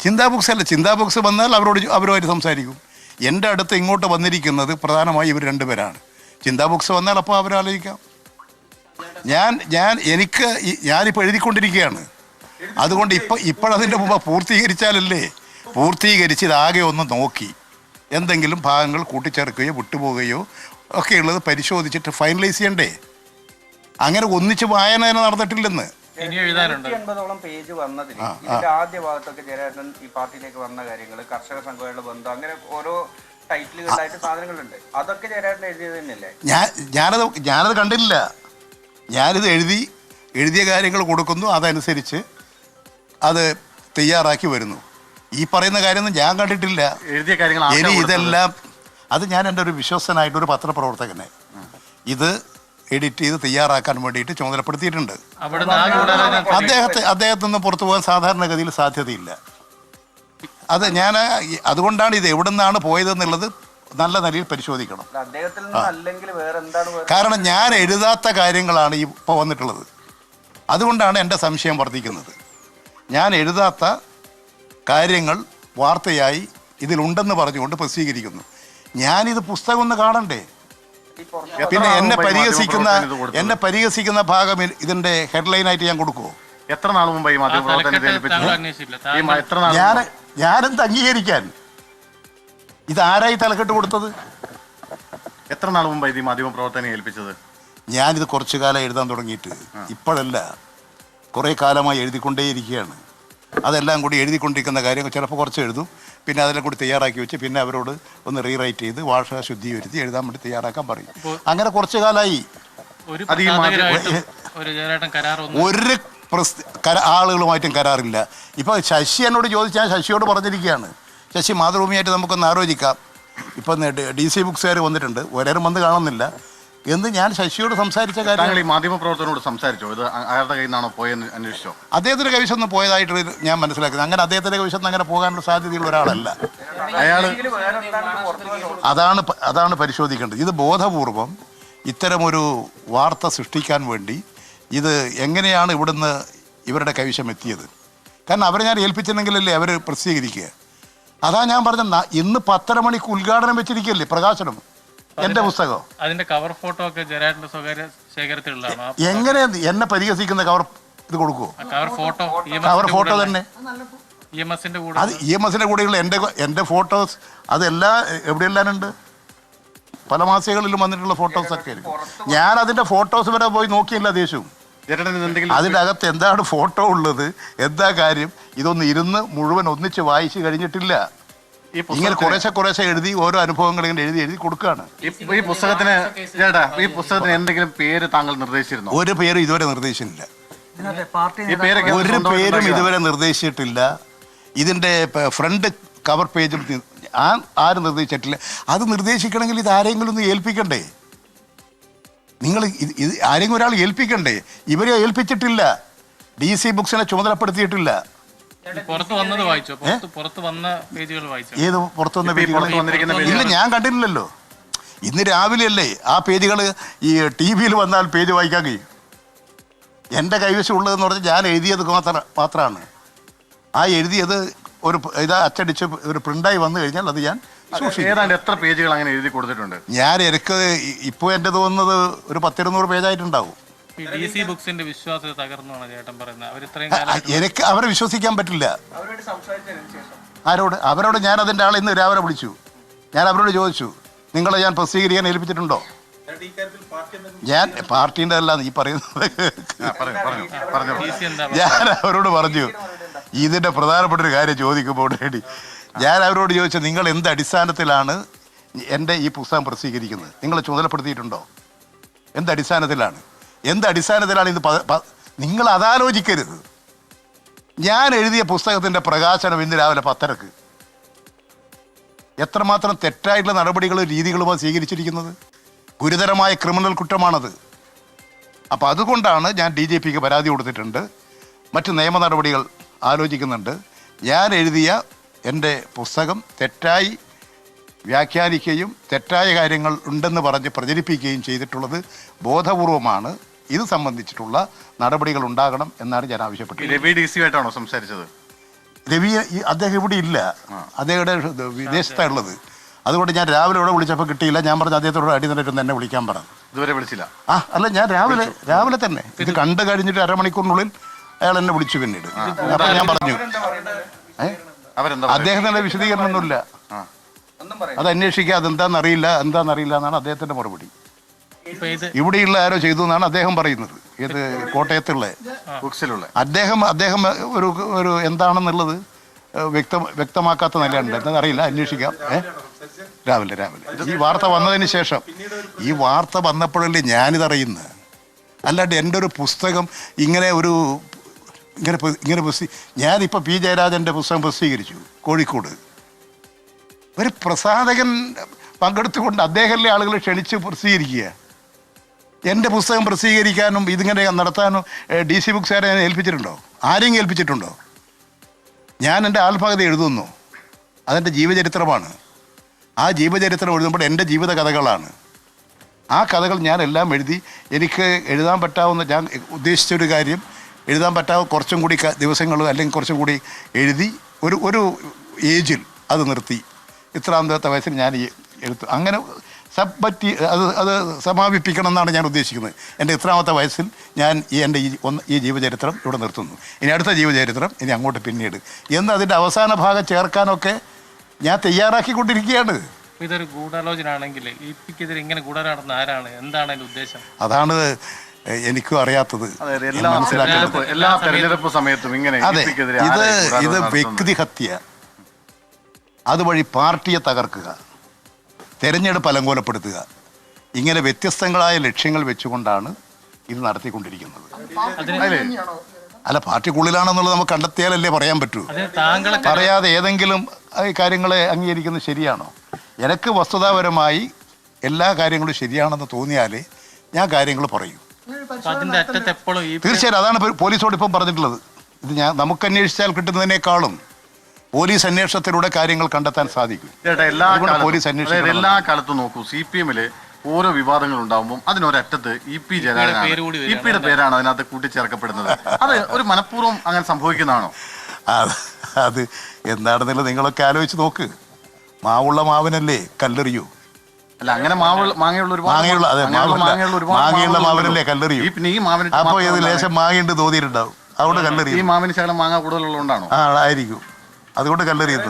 ചിന്താ ബോക്സ് അല്ല ചിന്താ ബോക്സ് വന്നാൽ അവരോട് അവരുമായിട്ട് സംസാരിക്കും. എന്റെ അടുത്ത് ഇങ്ങോട്ട് വന്നിരിക്കുന്നത് പ്രധാനമായി ഇവർ രണ്ടുപേരാണ്. ചിന്താ ബോക്സ് വന്നാൽ അപ്പോൾ അവരാലോചിക്കാം. ഞാൻ ഞാൻ എനിക്ക് ഞാനിപ്പോൾ എഴുതിക്കൊണ്ടിരിക്കുകയാണ്. അതുകൊണ്ട് ഇപ്പം ഇപ്പോഴതിന്റെ മുമ്പ് പൂർത്തീകരിച്ചാലല്ലേ? പൂർത്തീകരിച്ച് ഇതാകെ ഒന്ന് നോക്കി. എന്തെങ്കിലും ഭാഗങ്ങൾ കൂട്ടിച്ചേർക്കുകയോ വിട്ടുപോവുകയോ ഒക്കെയുള്ളത് പരിശോധിച്ചിട്ട് ഫൈനലൈസ് ചെയ്യണ്ടേ? അങ്ങനെ ഒന്നിച്ച് വായന നടന്നിട്ടില്ലെന്ന്. നൂറ്റി പേജ് വന്നതിൽ ഇതിന്റെ ആദ്യ ഭാഗത്തൊക്കെ ജയരാജൻ ഈ പാർട്ടിയിലേക്ക് വന്ന കാര്യങ്ങൾ കർഷക സംഘമായുള്ള ബന്ധം അങ്ങനെ ഓരോ ടൈറ്റിലുകളായിട്ട് സാധനങ്ങളുണ്ട്. അതൊക്കെ ജയരാജൻ എഴുതിയത് തന്നെയല്ലേ? ഞാൻ ഞാനത് ഞാനത് കണ്ടില്ല ഞാനിത് എഴുതി എഴുതിയ കാര്യങ്ങൾ കൊടുക്കുന്നു. അതനുസരിച്ച് അത് തയ്യാറാക്കി വരുന്നു. ഈ പറയുന്ന കാര്യമൊന്നും ഞാൻ കണ്ടിട്ടില്ല. എഴുതിയ കാര്യങ്ങൾ ഇനി ഇതെല്ലാം അത് ഞാൻ എന്റെ ഒരു വിശ്വസനായിട്ടൊരു പത്രപ്രവർത്തകനെ. ഇത് എഡിറ്റ് ചെയ്ത് തയ്യാറാക്കാൻ വേണ്ടിയിട്ട് ചുമതലപ്പെടുത്തിയിട്ടുണ്ട്. അദ്ദേഹത്തെ അദ്ദേഹത്തിൽ നിന്ന് പുറത്തു പോകാൻ സാധാരണഗതിയിൽ സാധ്യതയില്ല. അത് ഞാൻ അതുകൊണ്ടാണ് ഇത് എവിടെ നിന്നാണ് പോയതെന്നുള്ളത് നല്ല നിലയിൽ പരിശോധിക്കണം. കാരണം ഞാൻ എഴുതാത്ത കാര്യങ്ങളാണ് ഈ ഇപ്പോൾ വന്നിട്ടുള്ളത്. അതുകൊണ്ടാണ് എന്റെ സംശയം വർദ്ധിക്കുന്നത്. ഞാൻ എഴുതാത്ത കാര്യങ്ങൾ വാർത്തയായി ഇതിലുണ്ടെന്ന് പറഞ്ഞുകൊണ്ട് പ്രസിദ്ധീകരിക്കുന്നു. ഞാനിത് പുസ്തകം ഒന്ന് കാണണ്ടേ? പിന്നെ എന്നെ പരിഹസിക്കുന്ന? എന്നെ പരിഹസിക്കുന്ന ഭാഗം ഇതിന്റെ ഹെഡ്ലൈനായിട്ട് ഞാൻ കൊടുക്കുമോ എത്ര നാൾ മുമ്പ് മാധ്യമപ്രവർത്തനം ഈ എത്ര നാൾ ഞാൻ? ഞാനെന്ത് അംഗീകരിക്കാൻ? ഇത് ആരായി തലക്കെട്ട് കൊടുത്തത്? എത്ര നാൾ മുമ്പ് ഇത് ഈ മാധ്യമപ്രവർത്തനം ഏൽപ്പിച്ചത്? ഞാനിത് കുറച്ചു കാലം എഴുതാൻ തുടങ്ങിയിട്ട് ഇപ്പോഴല്ല കുറേ കാലമായി എഴുതിക്കൊണ്ടേയിരിക്കുകയാണ്. അതെല്ലാം കൂടി എഴുതിക്കൊണ്ടിരിക്കുന്ന കാര്യം ചിലപ്പോൾ കുറച്ച് എഴുതും. പിന്നെ അതിനെ കൂടി തയ്യാറാക്കി വെച്ച് പിന്നെ അവരോട് ഒന്ന് റീറൈറ്റ് ചെയ്ത് ഭാഷ ശുദ്ധീകരിച്ച് എഴുതാൻ വേണ്ടി തയ്യാറാക്കാൻ പറയും. അങ്ങനെ കുറച്ചു കാലമായി ഒരു അത് ഈ മാധ്യമ- പ്രസാധകരായിട്ടും ഒരു ജയരാട്ടൻ കരാറൊന്നും ഒരു പ്രസ് കര ആളുകളുമായിട്ടും കരാറില്ല. ഇപ്പോൾ ശശി എന്നോട് ചോദിച്ചാൽ ശശിയോട് പറഞ്ഞിരിക്കുകയാണ്. ശശി മാതൃഭൂമിയായിട്ട് നമുക്കൊന്ന് ആലോചിക്കാം. ഇപ്പം ഡി സി ബുക്സുകാർ വന്നിട്ടുണ്ട്. ഒരേരും വന്ന് കാണുന്നില്ല. എന്ന് ഞാൻ ശശിയോട് സംസാരിച്ച കാര്യം താങ്കൾ ഈ മാധ്യമപ്രവർത്തനോട് സംസാരിച്ചോ? ഇത് അയാളുടെ കയ്യിൽ നിന്നാണോ പോയെന്ന് അന്വേഷിച്ചോ? അദ്ദേഹത്തിന്റെ കൈവശം പോയതായിട്ട് ഞാൻ മനസ്സിലാക്കുന്നത് അങ്ങനെ അദ്ദേഹത്തിന്റെ കൈവശം അങ്ങനെ പോകാനുള്ള സാധ്യതയുള്ള ഒരാളല്ല. അയാൾ അതാണ് പ- അതാണ് പരിശോധിക്കേണ്ടത്. ഇത് ബോധപൂർവം ഇത്തരമൊരു വാർത്ത സൃഷ്ടിക്കാൻ വേണ്ടി ഇത് എങ്ങനെയാണ് ഇവിടുന്ന് ഇവരുടെ കൈവശം എത്തിയത്? കാരണം അവരെ ഞാൻ ഏൽപ്പിച്ചിട്ടുണ്ടെങ്കിലല്ലേ അവർ പ്രസിദ്ധീകരിക്കുക. അതാ ഞാൻ പറഞ്ഞ ന- ഇന്ന് പത്തര മണിക്ക് ഉദ്ഘാടനം വെച്ചിരിക്കുകയല്ലേ പ്രകാശനം? എന്റെ പുസ്തകം? അതിന്റെ കവർ ഫോട്ടോ ഒക്കെ ജയരാട്ടന്റെ സ്വകാര്യ ശേഖരത്തിലുള്ളതാണ്. എങ്ങനെ എന്നെ പരിഹസിക്കുന്ന കവർ ഇത് കൊടുക്കുമോ കവർ ഫോട്ടോ കവർ ഫോട്ടോ തന്നെ ഇ എം എസിന്റെ കൂടെ അത് ഇ എം എസിന്റെ കൂടെയുള്ള എന്റെ എന്റെ ഫോട്ടോസ് അതെല്ലാം എവിടെയെല്ലാം ഉണ്ട് പല മാസികകളിലും വന്നിട്ടുള്ള ഫോട്ടോസ് ഒക്കെ ഞാൻ അതിന്റെ ഫോട്ടോസ് വരെ പോയി നോക്കിയില്ല ദേഷ്യവും അതിന്റെ അതിന്റെ അകത്ത് എന്താണ് ഫോട്ടോ ഉള്ളത്? എന്താ കാര്യം? ഇതൊന്ന് ഇരുന്ന് മുഴുവൻ ഒന്നിച്ച് വായിച്ചു കഴിഞ്ഞിട്ടില്ല. ഇങ്ങനെ കുറേശ്ശെ കുറേശ്ശെ എഴുതി ഓരോ അനുഭവങ്ങൾ ഇങ്ങനെ എഴുതി എഴുതി കൊടുക്കുകയാണ് ഈ- പുസ്തകത്തിന് ചേട്ടാ ഈ പുസ്തകത്തിന് എന്തെങ്കിലും പേര് താങ്കൾ നിർദ്ദേശിച്ചിരുന്നു? ഒരു പേരും ഇതുവരെ പേരൊക്കെ ഒരു പേരും ഇതുവരെ നിർദ്ദേശിച്ചിട്ടില്ല. ഇതിന്റെ ഫ്രണ്ട് കവർ പേജും ആ ആരും നിർദ്ദേശിച്ചിട്ടില്ല. അത് നിർദ്ദേശിക്കണമെങ്കിൽ ഇത് ആരെങ്കിലും ഒന്ന് ഏൽപ്പിക്കണ്ടേ? നിങ്ങൾ ഇത് ഇത് ആരെങ്കിലും ഒരാൾ ഏൽപ്പിക്കണ്ടേ? ഇവരെ ഏൽപ്പിച്ചിട്ടില്ല. ഡി സി ബുക്സിനെ ചുമതലപ്പെടുത്തിയിട്ടില്ല. പുറത്ത് വന്നത് വായിച്ചോ? പുറത്ത് പുറത്ത് വന്ന പേജുകൾ വായിച്ചോ? ഏത് പുറത്ത് വന്നിരിക്കുന്ന പേജുകൾ? ഇല്ല ഞാൻ കണ്ടില്ലല്ലോ. ഇന്ന് രാവിലെ അല്ലേ ആ പേജുകൾ ഈ ടി വിയിൽ വന്നാൽ പേജ് വായിക്കാൻ കഴിയും? എന്റെ കൈവശം ഉള്ളതെന്ന് പറഞ്ഞാൽ ഞാൻ എഴുതിയത് മാത്രം മാത്രമാണ്. ആ എഴുതിയത് ഒരു ഇത് ഇതാ അച്ചടിച്ച് ഒരു പ്രിന്റായി വന്നു കഴിഞ്ഞാൽ അത് ഞാൻ ഏതാണ്ട് എത്ര പേജുകൾ അങ്ങനെ എഴുതി കൊടുത്തിട്ടുണ്ട്? ഞാൻ എനിക്ക് ഇപ്പോൾ എന്റെ തോന്നുന്നത് ഒരു പത്തിരുന്നൂറ് പേജായിട്ടുണ്ടാവും. സി ബുക്സിന്റെ വിശ്വാസ്യത തകർന്നാണ് ചേട്ടൻ പറയുന്നത്. അവർ ഇത്രയും കാലം എനിക്ക് അവരെ വിശ്വസിക്കാൻ പറ്റില്ല. അവരോട് സംസാരിച്ചതിന് ശേഷം. ആരോട്? അവരോട് ഞാൻ അതിന്റെ ആളെ ഇന്ന് രാവിലെ വിളിച്ചു. ഞാൻ അവരോട് ചോദിച്ചു നിങ്ങളെ ഞാൻ പ്രസിദ്ധീകരിക്കാൻ ഏൽപ്പിച്ചിട്ടുണ്ടോ? ഞാൻ പാർട്ടീന്റെ അല്ല ഈ പറയുന്നത് ഞാൻ അവരോട് പറഞ്ഞു ഇതിന്റെ പ്രധാനപ്പെട്ട ഒരു കാര്യം ചോദിക്കുമ്പോൾ ഉടനടി ഞാൻ അവരോട് ചോദിച്ചു നിങ്ങൾ എന്ത് അടിസ്ഥാനത്തിലാണ് എന്റെ ഈ പുസ്തകം പ്രസിദ്ധീകരിക്കുന്നത്? നിങ്ങൾ ചുമതലപ്പെടുത്തിയിട്ടുണ്ടോ? എന്ത് അടിസ്ഥാനത്തിലാണ്? എന്ത് അടിസ്ഥാനത്തിലാണ് ഇത് നിങ്ങൾ അതാലോചിക്കരുത്. ഞാൻ എഴുതിയ പുസ്തകത്തിന്റെ പ്രകാശനം ഇന്ന് രാവിലെ പത്തരക്ക്. എത്രമാത്രം തെറ്റായിട്ടുള്ള നടപടികളും രീതികളുമാണ് സ്വീകരിച്ചിരിക്കുന്നത്? ഗുരുതരമായ ക്രിമിനൽ കുറ്റമാണത്. അപ്പോൾ അതുകൊണ്ടാണ് ഞാൻ ഡി ജി പിക്ക് പരാതി കൊടുത്തിട്ടുണ്ട്. മറ്റ് നിയമ നടപടികൾ ആലോചിക്കുന്നുണ്ട്. ഞാൻ എഴുതിയ എന്റെ പുസ്തകം തെറ്റായി വ്യാഖ്യാനിക്കുകയും തെറ്റായ കാര്യങ്ങൾ ഉണ്ടെന്ന് പറഞ്ഞ് പ്രചരിപ്പിക്കുകയും ചെയ്തിട്ടുള്ളത് ബോധപൂർവമാണ്. ഇത് സംബന്ധിച്ചിട്ടുള്ള നടപടികൾ ഉണ്ടാകണം എന്നാണ് ഞാൻ ആവശ്യപ്പെട്ടത്. രവി ഡി സിയുമായിട്ടാണോ സംസാരിച്ചത്? രവി ഈ- അദ്ദേഹം ഇവിടെ ഇല്ല. അദ്ദേഹത്തെ വിദേശത്താണ് ഉള്ളത് അതുകൊണ്ട് ഞാൻ രാവിലെ ഇവിടെ വിളിച്ചപ്പോൾ കിട്ടിയില്ല. ഞാൻ പറഞ്ഞു അദ്ദേഹത്തോട് അടി തന്നിട്ട് എന്നെ വിളിക്കാൻ പറഞ്ഞു ഇതുവരെ വിളിച്ചില്ല. ആ അല്ല ഞാൻ രാവിലെ രാവിലെ തന്നെ. ഇത് കണ്ടു കഴിഞ്ഞിട്ട് അരമണിക്കൂറിനുള്ളിൽ അയാൾ എന്നെ വിളിച്ചു പിന്നീട്. അപ്പൊ ഞാൻ പറഞ്ഞു ഏ? അവരെന്താ? അദ്ദേഹത്തിന്റെ വിശദീകരണമൊന്നുമില്ല. അത് അന്വേഷിക്കുക അതെന്താണെന്നറിയില്ല എന്താണെന്നറിയില്ല എന്നാണ് അദ്ദേഹത്തിന്റെ മറുപടി. ഇവിടെയുള്ള ആരോ ചെയ്തു എന്നാണ് അദ്ദേഹം പറയുന്നത്. ഇത് കോട്ടയത്തുള്ള ബുക്സിലുള്ള. അദ്ദേഹം അദ്ദേഹം ഒരു ഒരു എന്താണെന്നുള്ളത് വ്യക്ത വ്യക്തമാക്കാത്ത നിലയുണ്ട്. അറിയില്ല അന്വേഷിക്കാം. ഏ? രാവിലെ രാവിലെ. ഈ വാർത്ത വന്നതിന് ശേഷം ഈ വാർത്ത വന്നപ്പോഴല്ലേ ഞാനിതറിയുന്നത് അല്ലാണ്ട് എന്റെ ഒരു പുസ്തകം ഇങ്ങനെ ഒരു ഇങ്ങനെ ഇങ്ങനെ പ്രസി ഞാനിപ്പോൾ പി ജയരാജന്റെ പുസ്തകം പ്രസിദ്ധീകരിച്ചു കോഴിക്കോട്. ഒരു പ്രസാധകൻ പങ്കെടുത്തുകൊണ്ട് അദ്ദേഹമല്ലേ ആളുകളെ ക്ഷണിച്ച് പ്രസിദ്ധീകരിക്കുക? എന്റെ പുസ്തകം പ്രസിദ്ധീകരിക്കാനും ഇതിങ്ങനെ നടത്താനും ഡി സി ബുക്സുകാരെ ഞാൻ ഏൽപ്പിച്ചിട്ടുണ്ടോ? ആരെങ്കിലും ഏൽപ്പിച്ചിട്ടുണ്ടോ? ഞാൻ എന്റെ ആത്മകഥ എഴുതുന്നു. അതെന്റെ ജീവചരിത്രമാണ്. ആ ജീവചരിത്രം എഴുതുമ്പോൾ എന്റെ ജീവിത കഥകളാണ്. ആ കഥകൾ ഞാൻ എല്ലാം എഴുതി എനിക്ക് എഴുതാൻ പറ്റാവുന്ന ഞാൻ ഉദ്ദേശിച്ചൊരു കാര്യം എഴുതാൻ പറ്റാവുന്ന കുറച്ചും കൂടി ദിവസങ്ങൾ അല്ലെങ്കിൽ കുറച്ചും കൂടി എഴുതി ഒരു ഒരു ഏജിൽ അത് നിർത്തി. ഇത്രാമത്തെ വയസ്സിൽ ഞാൻ എഴുത്തു. അങ്ങനെ സബ്ബറ്റി അത് അത് സമാപിപ്പിക്കണം എന്നാണ് ഞാൻ ഉദ്ദേശിക്കുന്നത്. എന്റെ ഇത്രാമത്തെ വയസ്സിൽ ഞാൻ ഈ എന്റെ ഈ ഒന്ന് ഈ ജീവചരിത്രം ഇവിടെ നിർത്തുന്നു. ഇനി അടുത്ത ജീവചരിത്രം ഇനി അങ്ങോട്ട് പിന്നീട്. എന്ന് അതിന്റെ അവസാന ഭാഗം ചേർക്കാനൊക്കെ ഞാൻ തയ്യാറാക്കിക്കൊണ്ടിരിക്കുകയാണ്. ഇതൊരു ഗൂഢാലോചന ആണെങ്കിൽ ഇങ്ങനെ ഗൂഢാലോചന നടന്ന ആരാണ്? എന്താണ് അതിന്റെ ഉദ്ദേശം? അതാണ് എനിക്കും അറിയാത്തത്. എല്ലാ മനസ്സിലാക്കുന്നത്. എല്ലാ തെരഞ്ഞെടുപ്പ് സമയത്തും ഇങ്ങനെ അതെ ഇത് ഇത് വ്യക്തിഹത്യ. ഹത്യ അതുവഴി പാർട്ടിയെ തകർക്കുക. തെരഞ്ഞെടുപ്പ് അലങ്കോലപ്പെടുത്തുക. ഇങ്ങനെ വ്യത്യസ്തങ്ങളായ ലക്ഷ്യങ്ങൾ വെച്ചുകൊണ്ടാണ് ഇത് നടത്തിക്കൊണ്ടിരിക്കുന്നത്. അല്ലേ? അല്ല പാർട്ടിക്കുള്ളിലാണെന്നുള്ളത് നമുക്ക് കണ്ടെത്തിയാലല്ലേ പറയാൻ പറ്റൂ. പറയാതെ ഏതെങ്കിലും കാര്യങ്ങളെ അംഗീകരിക്കുന്നത് ശരിയാണോ? എനിക്ക് വസ്തുതാപരമായി എല്ലാ കാര്യങ്ങളും ശരിയാണെന്ന് തോന്നിയാലേ ഞാൻ കാര്യങ്ങൾ പറയൂ. തീർച്ചയായും അതാണ് പോലീസോട് ഇപ്പം പറഞ്ഞിട്ടുള്ളത്. ഇത് ഞാൻ നമുക്ക് അന്വേഷിച്ചാൽ കിട്ടുന്നതിനേക്കാളും പോലീസ് അന്വേഷണത്തിലൂടെ കാര്യങ്ങൾ കണ്ടെത്താൻ സാധിക്കും. എല്ലാ കാലത്തും പോലീസ് അന്വേഷണം എല്ലാ കാലത്തും നോക്കൂ സി പി എമ്മിൽ ഓരോ വിവാദങ്ങൾ ഉണ്ടാകുമ്പോൾ അതിനൊരറ്റത്ത് ഇ പി ജയരാജനാണ്. ഇ. പിയുടെ പേരാണ് അതിനകത്ത് കൂട്ടിച്ചേർക്കപ്പെടുന്നത്. അത് ഒരു മനഃപൂർവം അങ്ങനെ സംഭവിക്കുന്നതാണോ? അത് എന്താണെന്നില്ല എന്താണെന്നുള്ളത് നിങ്ങളൊക്കെ ആലോചിച്ച് നോക്ക്. മാവുള്ള മാവിനല്ലേ കല്ലെറിയൂ. അല്ല അങ്ങനെ മാവുള്ള മാങ്ങയുള്ള ഒരുപാട് മാങ്ങയുള്ള അതെ മാങ്ങയുള്ള. മാവിനല്ലേ കല്ലെറിയൂ. ഈ പിന്നെ ഈ മാവിന് അപ്പൊ മാത്രം ഇത് ലേശം മാങ്ങയുണ്ട് തോന്നിയിട്ടുണ്ടാവും അവിടെ ഈ കല്ലെറിയും. മാവിന് ശകലം മാങ്ങ കൂടുതലുള്ളതുകൊണ്ടാണോ? ആ ആയിരിക്കും അതുകൊണ്ട് കല്ലെറിയുന്നത്